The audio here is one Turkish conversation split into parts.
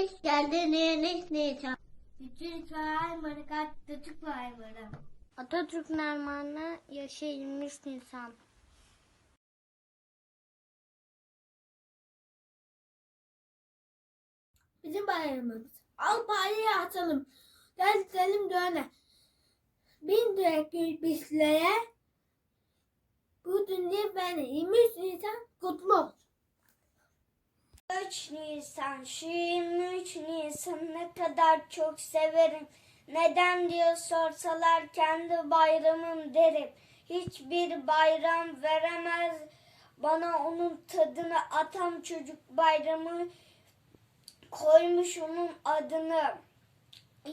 Hoş geldiniz Nisan. Bütün çağırmadık Atatürk bayramı. Atatürk Nermanı yaşı 23 Nisan. Bizim bayramımız. Al parayı atalım. Gel gidelim döne. Bin direk bizlere. Bu dünya ben 23 Nisan kutlu olsun. 3 Nisan, şu 23 Nisan ne kadar çok severim. Neden diye sorsalar kendi bayramım derim. Hiçbir bayram veremez bana onun tadını atam çocuk bayramı koymuş onun adını.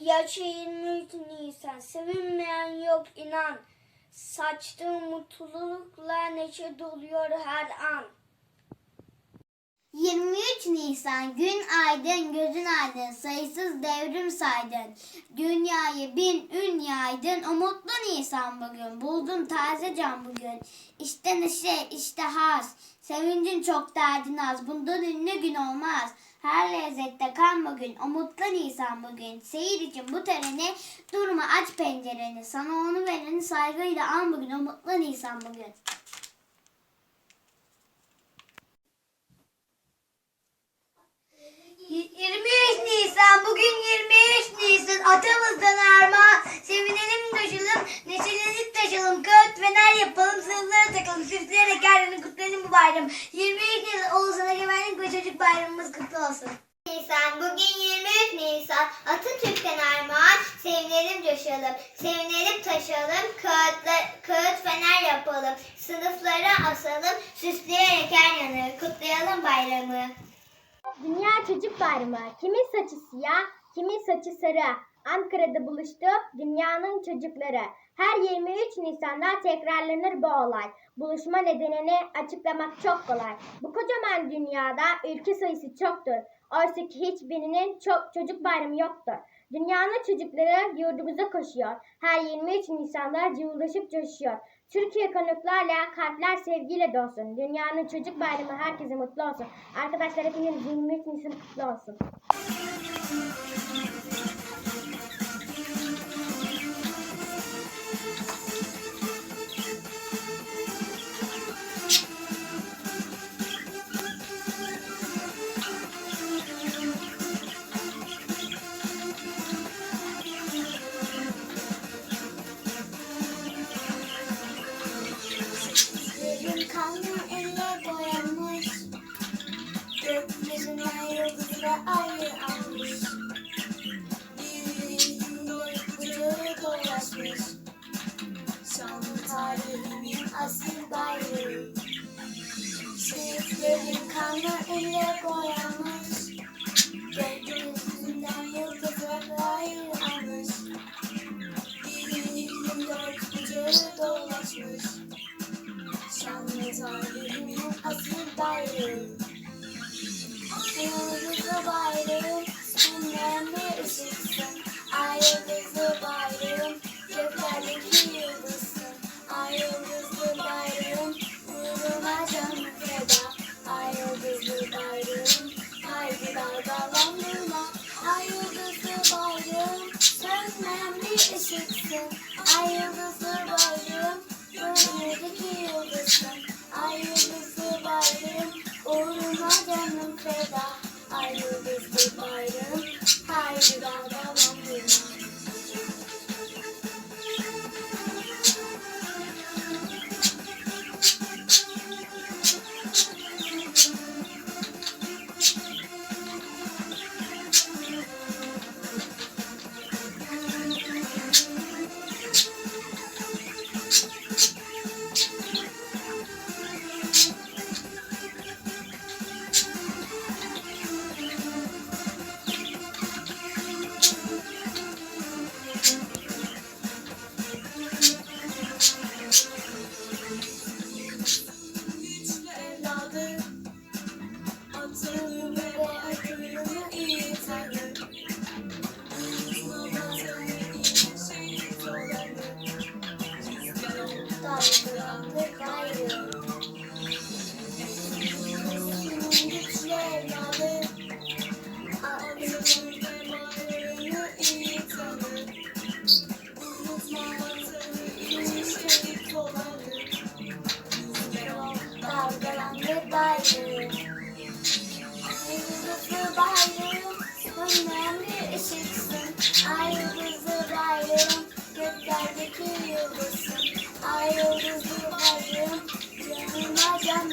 Yaşı 23 Nisan, sevinmeyen yok inan. Saçtığı mutlulukla neşe doluyor her an. 23 Nisan gün aydın gözün aydın sayısız devrim saydın. Dünyayı bin ün yaydın o mutlu Nisan bugün buldum taze can bugün. İşte neşe işte haz sevincin çok derdin az bundan ünlü gün olmaz. Her lezzette kan bugün o mutlu Nisan bugün. Seyir için bu tereni durma aç pencereni sana onu vereni saygıyla an bugün o mutlu Nisan bugün. Y- 23 Nisan bugün 23 Nisan atamızdan armağan. Sevinelim taşalım neşelenip taşalım kağıt fener yapalım sınıflara takalım. Süsleyerek her yanı kutlayalım bu bayram. 23 Nisan Ulusal Egemenlik ve Çocuk Bayramımız kutlu olsun. Nisan bugün 23 Nisan. Atatürk'ten armağan. Sevinelim coşalım. Sevinelim taşalım kağıtla, kağıt fener yapalım. Sınıflara asalım. Süsleyerek her yanı kutlayalım bayramı. Dünya Çocuk Bayramı. Kimin saçı siyah, kimin saçı sarı. Ankara'da buluştu dünyanın çocukları. Her 23 Nisan'da tekrarlanır bu olay. Buluşma nedenini açıklamak çok kolay. Bu kocaman dünyada ülke sayısı çoktur. Oysa ki hiçbirinin çok çocuk bayramı yoktur. Dünyanın çocukları yurdumuza koşuyor. Her 23 Nisan'da cıvıldaşıp coşuyor. Türkiye konuklarla kalpler sevgiyle dolsun. Dünyanın çocuk bayramı herkese mutlu olsun. Arkadaşlar hepiniz 23 Nisan kutlu olsun. Seyitlerin kanlı Sönmeyen bir ışıksın Ay yıldızlı bayrağım Göklerdeki yıldızsın Ay yıldızlı bayrağım Uğruna canım feda Ay yıldızlı bayrağım Haydi dalgalandırma dolarım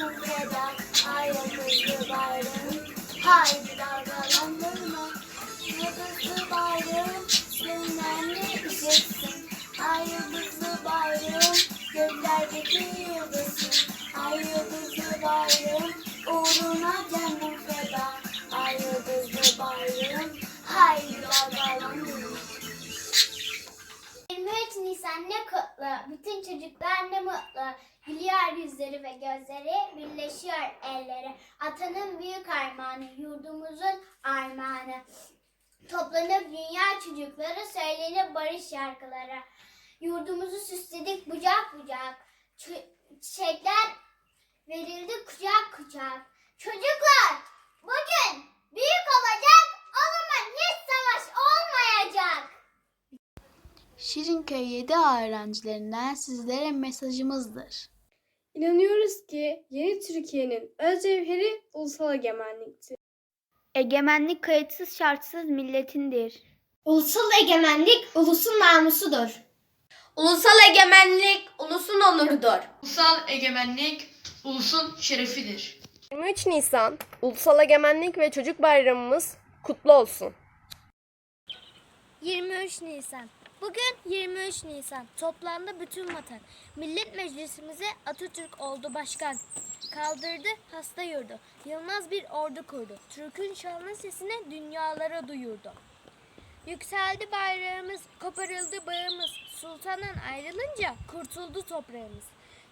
canıma canım feda Ay yıldızlı bayrağım haydi dalgalandırma Yıldızlı bayrağım önemli ışıksın Ay yıldızlı bayrağım göklerdeki yıldızsın Ay yıldızlı bayrağım uğruna canım feda. Ay yıldızlı bayrağım haydi dalgalandırma bütün çocuklar ne mutlu. Gülüyor yüzleri ve gözleri, birleşiyor elleri. Atanın büyük armağanı, yurdumuzun armağanı. Toplanıp dünya çocukları söylenir barış şarkıları. Yurdumuzu süsledik bucak bucak. Çi- Çiçekler verildi kucak kucak. Çocuklar Şirinköy 7A öğrencilerinden sizlere mesajımızdır. İnanıyoruz ki yeni Türkiye'nin öz cevheri ulusal egemenliktir. Egemenlik kayıtsız şartsız milletindir. Ulusal egemenlik ulusun namusudur. Ulusal egemenlik ulusun onurudur. Ulusal egemenlik ulusun şerefidir. 23 Nisan Ulusal Egemenlik ve Çocuk Bayramımız kutlu olsun. 23 Nisan. Bugün 23 Nisan. Toplandı bütün vatan. Millet Meclisimize Atatürk oldu başkan. Kaldırdı hasta yurdu. Yılmaz bir ordu kurdu. Türk'ün şanlı sesini dünyalara duyurdu. Yükseldi bayrağımız, koparıldı bağımız. Sultandan ayrılınca kurtuldu toprağımız.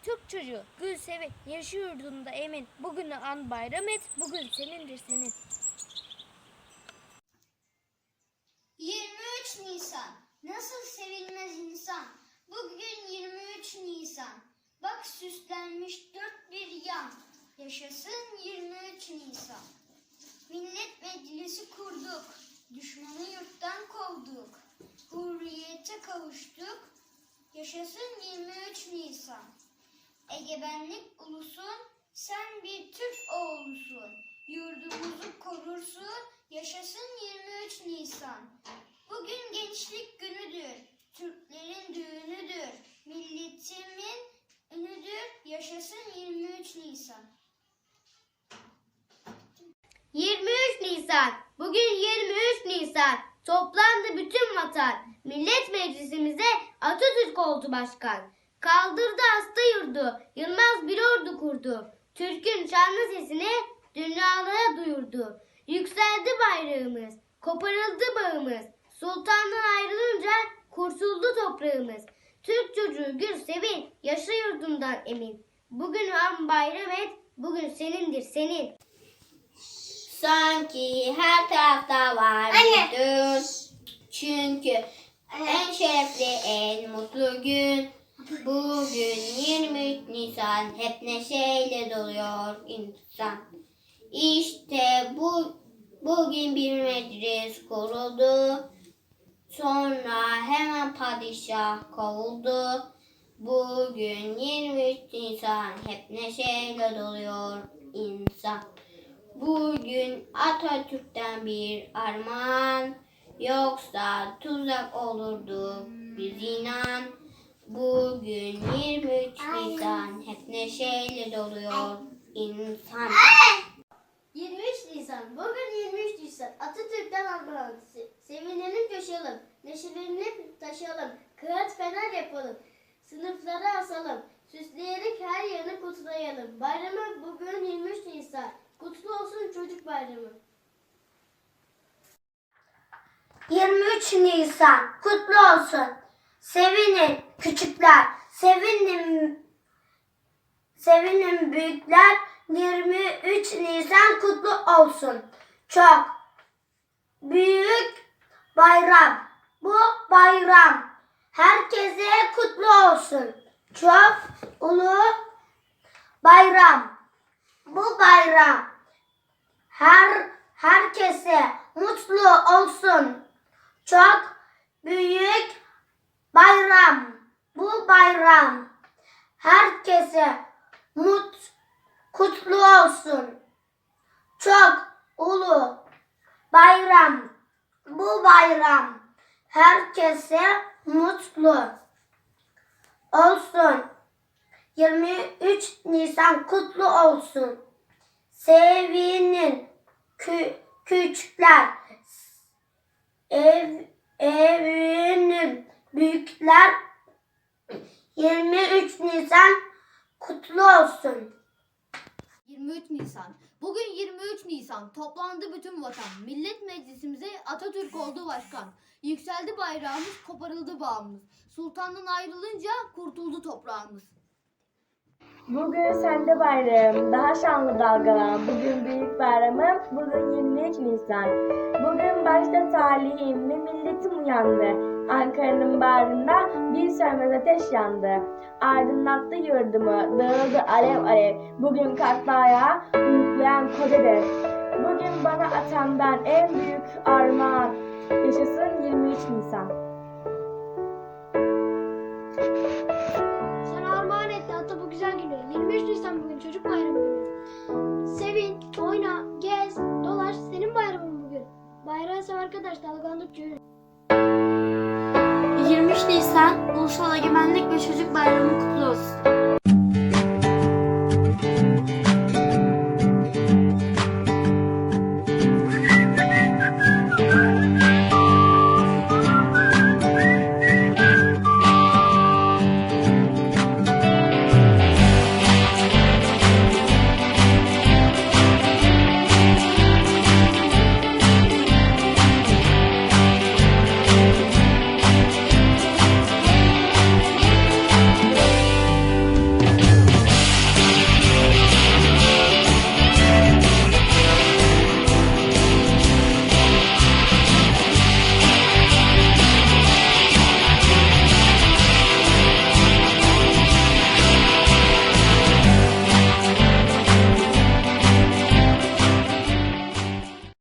Türk çocuğu gül sevin, yaşı yurdunda emin. Bugünü an bayram et, bugün senindir senin. 23 Nisan. Nasıl sevilmez insan. Bugün 23 Nisan. Bak süslenmiş dört bir yan. Yaşasın 23 Nisan. Millet Meclisi kurduk. Düşmanı yurttan kovduk. Hürriyete kavuştuk. Yaşasın 23 Nisan. Egemenlik ulusun, sen bir Türk oğlusun. Yurdumuzu korursun, yaşasın 23 Nisan. Bugün gençlik günüdür, Türklerin düğünüdür. Milletimin ünüdür, yaşasın 23 Nisan. 23 Nisan. Bugün 23 Nisan. Toplandı bütün vatan. Millet Meclisimize Atatürk oldu başkan. Kaldırdı hasta yurdu. Yılmaz bir ordu kurdu. Türk'ün şanlı sesini dünyalara duyurdu. Yükseldi bayrağımız. Koparıldı bağımız. Sultandan ayrılınca kurtuldu toprağımız. Türk çocuğu gül sevin. Yaşa yurdundan emin. Bugün an bayram et. Bugün senindir senin. Sanki her tarafta var dün. Çünkü en şerefli, en mutlu gün. Bugün 23 Nisan hep neşeyle doluyor insan. İşte bu bugün bir meclis kuruldu. Sonra hemen padişah kovuldu. Bugün 23 Nisan hep neşeyle doluyor insan. Bugün Atatürk'ten bir armağan Yoksa tuzak olurdu biz inan Bugün 23 Nisan hep neşeyle doluyor insan 23 Nisan. Bugün 23 Nisan. Atatürk'ten armağan. Se- Sevinelim coşalım. Neşelenip taşıyalım. Kağıt fener yapalım. Sınıflara asalım. Süsleyerek her yerini kutlayalım. Bayramı bugün 23 Nisan. Kutlu olsun çocuk bayramı. 23 Nisan kutlu olsun. Sevinin küçükler, sevinin sevinin büyükler. 23 Nisan kutlu olsun. Çok büyük bayram. Bu bayram herkese kutlu olsun. Çok ulu bayram. Bu bayram her herkese mutlu olsun. Çok büyük bayram. Bu bayram herkese mut kutlu olsun. Çok ulu bayram. Bu bayram herkese mutlu olsun. 23 Nisan kutlu olsun. Sevinin kü- küçükler. Ev evinin büyükler 23 Nisan kutlu olsun. 23 Nisan. Bugün 23 Nisan. Toplandı bütün vatan. Millet Meclisimize Atatürk oldu başkan. Yükseldi bayrağımız, koparıldı bağımız. Sultandan ayrılınca kurtuldu toprağımız. Bugün sende bayram, daha şanlı dalgalan. Bugün büyük bayramım, bugün 23 Nisan. Bugün başta talihim ve milletim uyandı. Ankara'nın bağrında bir sönmez ateş yandı. Aydınlattı yurdumu, dağıldı alev alev. Bugün kalktı ayağa, uyuklayan kocadev. Bugün bana atamdan en büyük armağan. Yaşasın 23 Nisan.